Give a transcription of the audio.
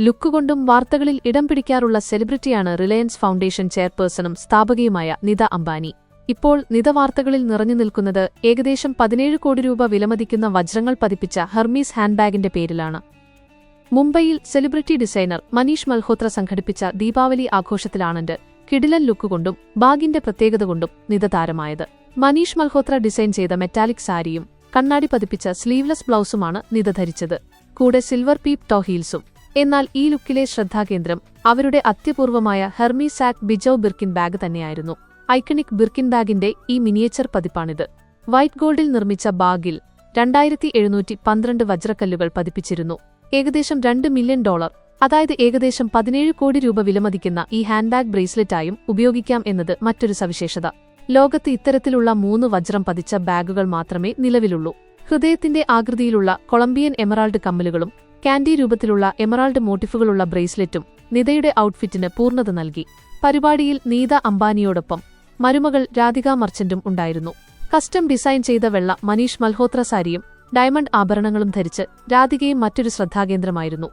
ലുക്കുകൊണ്ടും വാർത്തകളിൽ ഇടം പിടിക്കാറുള്ള സെലിബ്രിറ്റിയാണ് റിലയൻസ് ഫൗണ്ടേഷൻ ചെയർപേഴ്സണും സ്ഥാപകയുമായ നിത അംബാനി. ഇപ്പോൾ നിത വാർത്തകളിൽ നിറഞ്ഞു നിൽക്കുന്നത് ഏകദേശം പതിനേഴ് കോടി രൂപ വിലമതിക്കുന്ന വജ്രങ്ങൾ പതിപ്പിച്ച ഹെർമീസ് ഹാൻഡ്ബാഗിന്റെ പേരിലാണ്. മുംബൈയിൽ സെലിബ്രിറ്റി ഡിസൈനർ മനീഷ് മൽഹോത്ര സംഘടിപ്പിച്ച ദീപാവലി ആഘോഷത്തിലാണെന്റ് കിടിലൻ ലുക്കുകൊണ്ടും ബാഗിന്റെ പ്രത്യേകത കൊണ്ടും നിത താരമായത്. മനീഷ് മൽഹോത്ര ഡിസൈൻ ചെയ്ത മെറ്റാലിക് സാരിയും കണ്ണാടി പതിപ്പിച്ച സ്ലീവ്ലെസ് ബ്ലൗസുമാണ് നിത ധരിച്ചത്. കൂടെ സിൽവർ പീപ് ടോ ഹീൽസും എന്നാൽ ഈ ലുക്കിലെ ശ്രദ്ധാകേന്ദ്രം അവരുടെ അത്യപൂർവമായ Hermes sac bijou Birkin bag തന്നെയായിരുന്നു. ഐക്കണിക് ബിർക്കിൻ ബാഗിന്റെ ഈ മിനിയേച്ചർ പതിപ്പാണിത്. വൈറ്റ് ഗോൾഡിൽ നിർമ്മിച്ച ബാഗിൽ രണ്ടായിരത്തി എഴുന്നൂറ്റി പന്ത്രണ്ട് വജ്രക്കല്ലുകൾ പതിപ്പിച്ചിരുന്നു. ഏകദേശം രണ്ട് മില്യൺ ഡോളർ അതായത് ഏകദേശം പതിനേഴ് കോടി രൂപ വിലമതിക്കുന്ന ഈ ഹാൻഡ് ബാഗ് ബ്രേസ്ലെറ്റായും ഉപയോഗിക്കാം എന്നത് മറ്റൊരു സവിശേഷത. ലോകത്ത് ഇത്തരത്തിലുള്ള മൂന്ന് വജ്രം പതിച്ച ബാഗുകൾ മാത്രമേ നിലവിലുള്ളൂ. ഹൃദയത്തിന്റെ ആകൃതിയിലുള്ള കൊളംബിയൻ എമറാൾഡ് കമ്മലുകളും കാൻഡി രൂപത്തിലുള്ള എമറാൾഡ് മോട്ടിഫുകളുള്ള ബ്രേസ്ലെറ്റും നിതയുടെ ഔട്ട്ഫിറ്റിന് പൂർണത നൽകി. പരിപാടിയിൽ നീത അംബാനിയോടൊപ്പം മരുമകൾ രാധിക മർച്ചന്റും ഉണ്ടായിരുന്നു. കസ്റ്റം ഡിസൈൻ ചെയ്ത വെള്ള മനീഷ് മൽഹോത്ര സാരിയും ഡയമണ്ട് ആഭരണങ്ങളും ധരിച്ച് രാധികയും മറ്റൊരു ശ്രദ്ധാകേന്ദ്രമായിരുന്നു.